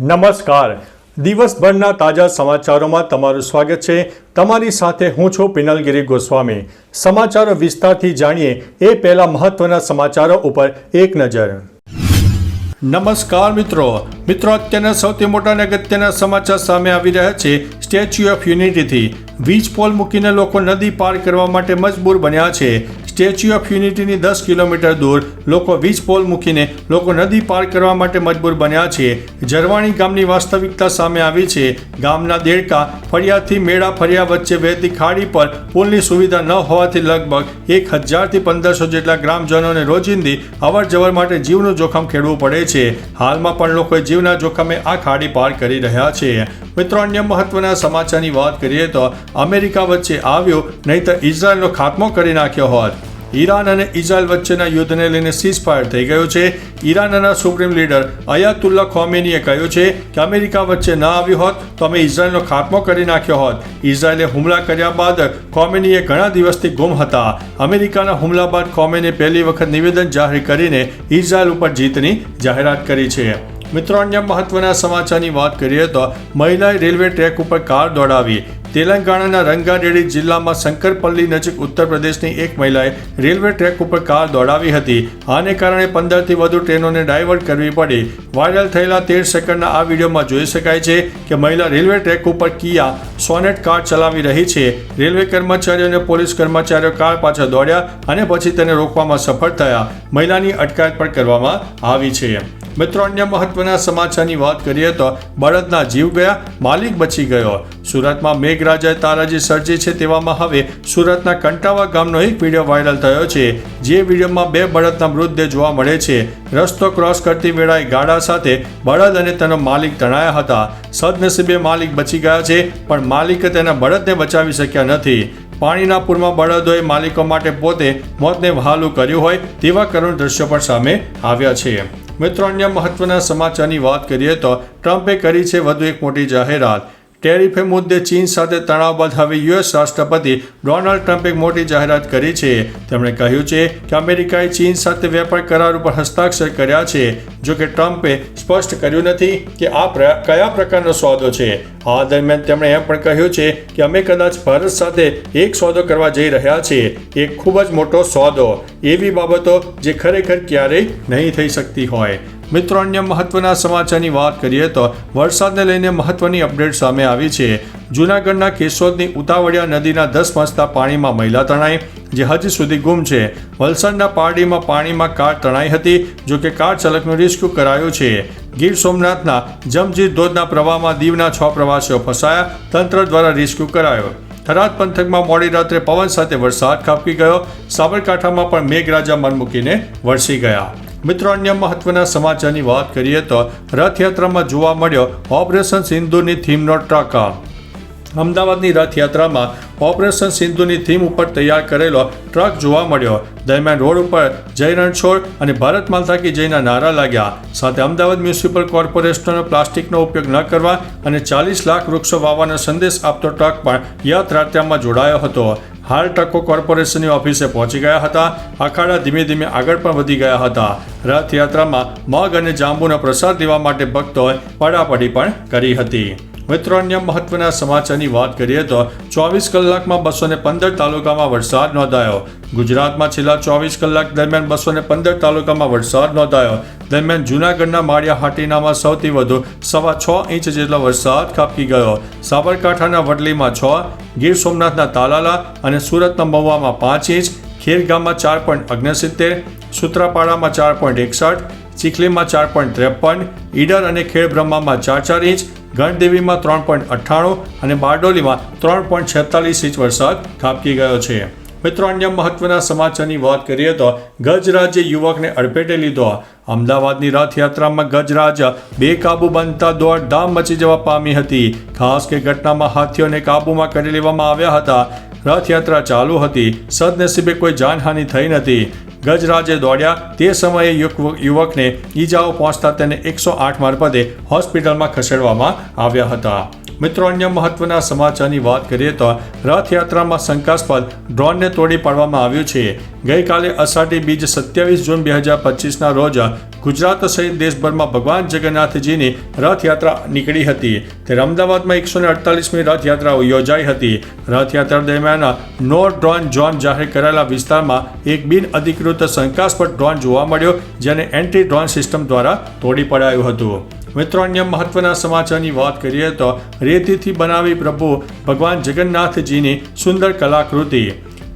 નમસ્કાર. દિવસભરના તાજા સમાચારોમાં તમારું સ્વાગત છે. તમારી સાથે હું છું પિનલગીરી ગોસ્વામી. સમાચારો વિસ્તારથી જાણીએ એ પહેલા મહત્વના સમાચારો ઉપર એક નજર. નમસ્કાર મિત્રો. મિત્રો, અત્યારના સૌથી મોટા અને અગત્યના સમાચાર સામે આવી રહ્યા છે. સ્ટેચ્યુ ઓફ યુનિટીથી વીજ પોલ મૂકીને લોકો નદી પાર કરવા માટે મજબૂર બન્યા છે. સ્ટેચ્યુ ઓફ યુનિટીની દસ કિલોમીટર દૂર લોકો વીજ પોલ મૂકીને લોકો નદી પાર કરવા માટે મજબૂર બન્યા છે. જરવાણી ગામની વાસ્તવિકતા સામે આવી છે. ગામના દેડકા ફળિયાથી મેળા ફળિયા વચ્ચે વહેતી ખાડી પર પુલની સુવિધા ન હોવાથી લગભગ એક હજારથી પંદરસો જેટલા ગ્રામજનોને રોજિંદી અવર જવર માટે જીવનું જોખમ ખેડવું પડે છે. હાલમાં પણ લોકો જીવના જોખમે આ ખાડી પાર કરી રહ્યા છે. મિત્રો, અન્ય મહત્વના સમાચારની વાત કરીએ તો અમેરિકા વચ્ચે આવ્યો, નહીં તો ઇઝરાયલનો ખાત્મો કરી નાખ્યો હોત. ઈરાન અને ઇઝરાયલ વચ્ચેના યુદ્ધને લઈને સીઝફાયર થઈ ગયો છે. ઈરાનના સુપ્રીમ લીડર અયાતુલ્લા ખોમેનીએ કહ્યું છે કે અમેરિકા વચ્ચે ન આવ્યું હોત તો અમે ઇઝરાયલનો ખાત્મો કરી નાખ્યો હોત. ઇઝરાયલે હુમલા કર્યા બાદ ખોમેનીએ ઘણા દિવસથી ગુમ હતા. અમેરિકાના હુમલા બાદ ખોમેનીએ પહેલી વખત નિવેદન જાહેર કરીને ઇઝરાયલ ઉપર જીતની જાહેરાત કરી છે. મિત્રો, અન્ય મહત્વના સમાચારની વાત કરીએ તો મહિલાએ રેલવે ટ્રેક ઉપર કાર દોડાવી. તેલંગાણાના રંગારેડ્ડી જિલ્લામાં શંકરપલ્લી નજીક ઉત્તર પ્રદેશની એક મહિલાએ રેલવે ટ્રેક ઉપર કાર દોડાવી હતી. આને કારણે પંદરથી વધુ ટ્રેનોને ડાયવર્ટ કરવી પડી. વાયરલ થયેલા તેર સેકન્ડના આ વિડીયોમાં જોઈ શકાય છે કે મહિલા રેલવે ટ્રેક ઉપર કિયા સોનેટ કાર ચલાવી રહી છે. રેલવે કર્મચારીઓ અને પોલીસ કર્મચારીઓ કાર પાછળ દોડ્યા અને પછી તેને રોકવામાં સફળ થયા. મહિલાની અટકાયત પણ કરવામાં આવી છે. મિત્રો, અન્ય મહત્વના સમાચારની વાત કરીએ તો બળદના જીવ ગયા, માલિક બચી ગયો. સુરતમાં મેઘરાજાએ તારાજી સર્જી છે તેવામાં હવે સુરતના કંટાવા ગામનો એક વીડિયો વાયરલ થયો છે, જે વિડીયોમાં બે બળદના મૃતદેહ જોવા મળે છે. રસ્તો ક્રોસ કરતી વેળાએ ગાડા સાથે બળદ અને તેનો માલિક તણાયા હતા. સદનસીબે માલિક બચી ગયા છે, પણ માલિકે તેના બળદને બચાવી શક્યા નથી. પાણીના પૂરમાં બળદોએ માલિકો માટે પોતે મોતને વહાલું કર્યું હોય તેવા કરુણ દ્રશ્યો પણ સામે આવ્યા છે. મિત્રો, અન્ય મહત્વના સમાચારની વાત કરીએ તો ટ્રમ્પે કરી છે વધુ એક મોટી જાહેરાત. ટેરિફે મુદ્દે ચીન સાથે તણાવ બાદ હવે યુએસ રાષ્ટ્રપતિ ડોનાલ્ડ ટ્રમ્પે મોટી જાહેરાત કરી છે. તેમણે કહ્યું છે કે અમેરિકાએ ચીન સાથે વેપાર કરાર ઉપર હસ્તાક્ષર કર્યા છે. જો કે ટ્રમ્પે સ્પષ્ટ કર્યું નથી કે આ કયા પ્રકારનો સોદો છે. આ દરમિયાન તેમણે એમ પણ કહ્યું છે કે અમે કદાચ ભારત સાથે એક સોદો કરવા જઈ રહ્યા છીએ. એક ખૂબ જ મોટો સોદો. એવી બાબતો જે ખરેખર ક્યારેય નહીં થઈ શકતી હોય. મિત્રો, અન્ય મહત્વના સમાચારની વાત કરીએ તો વરસાદને લઈને મહત્વની અપડેટ સામે આવી છે. જૂનાગઢના કેશોદની ઉતાવળિયા નદીના દસ મસ્તા પાણીમાં મહિલા તણાઈ જે હજી સુધી ગુમ છે. વલસાડના પારડીમાં પાણીમાં કાર તણાઈ હતી, જો કે કાર ચાલકનું રેસ્ક્યુ કરાયું છે. ગીર સોમનાથના જમજીર ધોધના પ્રવાહમાં દીવના છ પ્રવાસીઓ ફસાયા, તંત્ર દ્વારા રેસ્ક્યુ કરાયો. થરાદ પંથકમાં મોડી રાત્રે પવન સાથે વરસાદ ખાબકી ગયો. સાબરકાંઠામાં પણ મેઘરાજા મન મૂકીને વરસી ગયા. મિત્રો, અન્ય મહત્વના સમાચારની વાત કરીએ તો રથયાત્રામાં જોવા મળ્યો ઓપરેશન સિંધુની થીમનો ટ્રક અમદાવાદની રથયાત્રામાં ઓપરેશન સિંધુની થીમ ઉપર તૈયાર કરેલો ટ્રક જોવા મળ્યો. દરમિયાન રોડ ઉપર જય રણછોડ અને ભારત માતા કી જયના નારા લાગ્યા. સાથે અમદાવાદ મ્યુનિસિપલ કોર્પોરેશનનો પ્લાસ્ટિકનો ઉપયોગ ન કરવા અને ચાલીસ લાખ વૃક્ષો વાવવાનો સંદેશ આપતો ટ્રક પણ યાત્રાત્રામાં જોડાયો હતો. હાલ ટ્રકો કોર્પોરેશનની ઓફિસે પહોંચી ગયા હતા. અખાડા ધીમે ધીમે આગળ પણ વધી ગયા હતા. રથયાત્રામાં મગ અને જાંબુનો પ્રસાદ દેવા માટે ભક્તોએ પડાપડી પણ કરી હતી. મિત્રો, અન્ય મહત્વના સમાચારની વાત કરીએ તો ચોવીસ કલાકમાં બસો ને પંદર તાલુકામાં વરસાદ નોંધાયો. ગુજરાતમાં છેલ્લા ચોવીસ કલાક દરમિયાન બસો ને પંદર તાલુકામાં વરસાદ નોંધાયો. દરમિયાન જૂનાગઢના માળિયા હાટીનામાં સૌથી વધુ સવા છ ઇંચ જેટલો વરસાદ ખાબકી ગયો. સાબરકાંઠાના વડલીમાં છ, ગીર સોમનાથના તાલાલા અને સુરતના મહુવામાં પાંચ ઇંચ, ખેરગામમાં ચાર પોઈન્ટ ઓગણસિત્તેર સુત્રાપાડામાં ચાર પોઈન્ટ એકસઠ, ચીખલીમાં ચાર પોઈન્ટ ત્રેપન, ઈડર અને ખેડબ્રહ્મામાં ચાર ચાર ઇંચ ગણદેવીમાં ત્રણ પોઈન્ટ અઠ્ઠાણું અને બારડોલીમાં ત્રણ પોઈન્ટ છેતાલીસ ઇંચ વરસાદ ખાબકી ગયો છે. મિત્રો, અન્ય મહત્વના સમાચારની વાત કરીએ તો ગજરાજે યુવકને અડફેટે લીધો. અમદાવાદની રથયાત્રામાં ગજરાજ બેકાબુ બનતા દોડધામ મચી જવા પામી હતી. ખાસ કે ઘટનામાં હાથીઓને કાબૂમાં કરી લેવામાં આવ્યા હતા. રથયાત્રા ચાલુ હતી. સદનસીબે કોઈ જાનહાનિ થઈ નથી. ગજરાજે દોડ્યા. તે સમયે યુવકને ઈજાઓ પહોંચતા તેને એકસો આઠ મારફતે હોસ્પિટલમાં ખસેડવામાં આવ્યા હતા. મિત્રો, અન્ય મહત્વના સમાચારની વાત કરીએ તો રથયાત્રામાં શંકાસ્પદ ડ્રોનને તોડી પાડવામાં આવ્યું છે. ગઈકાલે અષાઢી બીજ સત્યાવીસ જૂન બે હજાર પચીસના રોજ ગુજરાત સહિત દેશભરમાં ભગવાન જગન્નાથજીની રથયાત્રા નીકળી હતી. ત્યારે અમદાવાદમાં એકસો ને અડતાલીસમી રથયાત્રાઓ યોજાઈ હતી. રથયાત્રા દરમિયાન નો ડ્રોન ઝોન જાહેર કરાયેલા વિસ્તારમાં એક બિન અધિકૃત શંકાસ્પદ ડ્રોન જોવા મળ્યો, જેને એન્ટી ડ્રોન સિસ્ટમ દ્વારા તોડી પડાયું હતું. મિત્રો, અન્ય મહત્વના સમાચારની વાત કરીએ તો રેતીથી બનાવી પ્રભુ ભગવાન જગન્નાથજીની સુંદર કલાકૃતિ.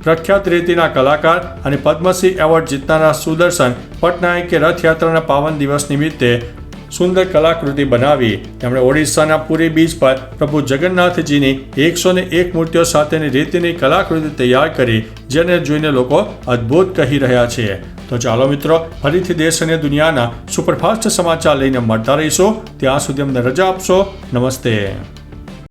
પ્રખ્યાત રીતિના કલાકાર અને પદ્મશ્રી એવોર્ડ જીતનારા સુદર્શન પટનાયકે રથયાત્રાના પાવન દિવસ નિમિત્તે સુંદર કલાકૃતિ બનાવી. તેમણે ઓડિશાના પુરી બીચ પર પ્રભુ જગન્નાથજીની એકસો ને એક મૂર્તિઓ સાથેની રીતિની કલાકૃતિ તૈયાર કરી, જેને જોઈને લોકો અદ્ભુત કહી રહ્યા છે. તો ચાલો મિત્રો, ફરીથી દેશ અને દુનિયાના સુપરફાસ્ટ સમાચાર લઈને મળતા રહીશું. ત્યાં સુધી અમને રજા આપશો. નમસ્તે.